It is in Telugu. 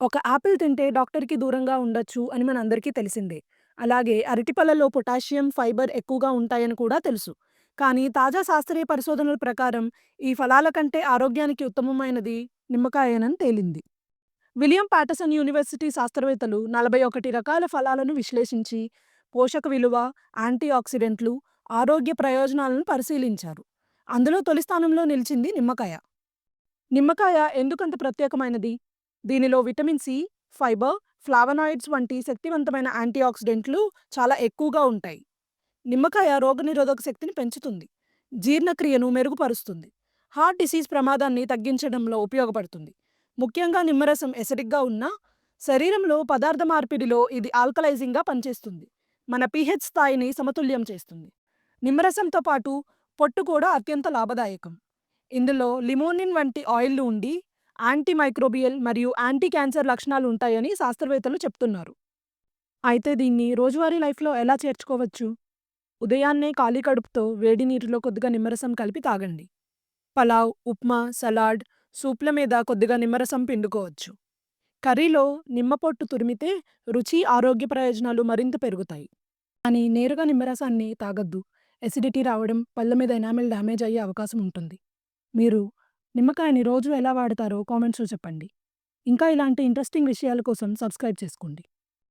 ఒక యాపిల్ తింటే డాక్టర్‌కి దూరంగా ఉండొచ్చు అని మనందరికీ తెలిసిందే. అలాగే అరటిపళ్ళలో పొటాషియం, ఫైబర్ ఎక్కువగా ఉంటాయని కూడా తెలుసు. కానీ తాజా శాస్త్రీయ పరిశోధనల ప్రకారం ఈ ఫలాల కంటే ఆరోగ్యానికి ఉత్తమమైనది నిమ్మకాయేనని తేలింది. విలియం పాటర్సన్ యూనివర్సిటీ శాస్త్రవేత్తలు 41 రకాల ఫలాలను విశ్లేషించి పోషక విలువ, యాంటీఆక్సిడెంట్లు, ఆరోగ్య ప్రయోజనాలను పరిశీలించారు. అందులో తొలి స్థానంలో నిలిచింది నిమ్మకాయ. నిమ్మకాయ ఎందుకంత ప్రత్యేకమైనది? దీనిలో విటమిన్ సి, ఫైబర్, ఫ్లావనాయిడ్స్ వంటి శక్తివంతమైన యాంటీఆక్సిడెంట్లు చాలా ఎక్కువగా ఉంటాయి. నిమ్మకాయ రోగనిరోధక శక్తిని పెంచుతుంది, జీర్ణక్రియను మెరుగుపరుస్తుంది, హార్ట్ డిసీజ్ ప్రమాదాన్ని తగ్గించడంలో ఉపయోగపడుతుంది. ముఖ్యంగా నిమ్మరసం ఎసిడిక్‌గా ఉన్నా శరీరంలో పదార్థ మార్పిడిలో ఇది ఆల్కలైజింగ్‌గా పనిచేస్తుంది. మన పీహెచ్ స్థాయిని సమతుల్యం చేస్తుంది. నిమ్మరసంతో పాటు పొట్టు కూడా అత్యంత లాభదాయకం. ఇందులో లిమోనిన్ వంటి ఆయిల్‌లు ఉండి యాంటీమైక్రోబియల్ మరియు యాంటీ క్యాన్సర్ లక్షణాలు ఉంటాయని శాస్త్రవేత్తలు చెప్తున్నారు. అయితే దీన్ని రోజువారీ లైఫ్‌లో ఎలా చేర్చుకోవచ్చు? ఉదయాన్నే ఖాళీ కడుపుతో వేడి నీటిలో కొద్దిగా నిమ్మరసం కలిపి తాగండి. పలావ్, ఉప్మా, సలాడ్, సూప్‌ల మీద కొద్దిగా నిమ్మరసం పిండుకోవచ్చు. కర్రీలో నిమ్మపొట్టు తురిమితే రుచి, ఆరోగ్య ప్రయోజనాలు మరింత పెరుగుతాయి. కానీ నేరుగా నిమ్మరసాన్ని తాగద్దు ఎసిడిటీ రావడం, పళ్ళ మీద ఎనామిల్ డ్యామేజ్ అయ్యే అవకాశం ఉంటుంది. మీరు నిమ్మకాయని రోజు ఎలా వాడతారో కామెంట్స్‌లో చెప్పండి. ఇంకా ఇలాంటి ఇంట్రెస్టింగ్ విషయాల కోసం సబ్స్క్రైబ్ చేసుకోండి.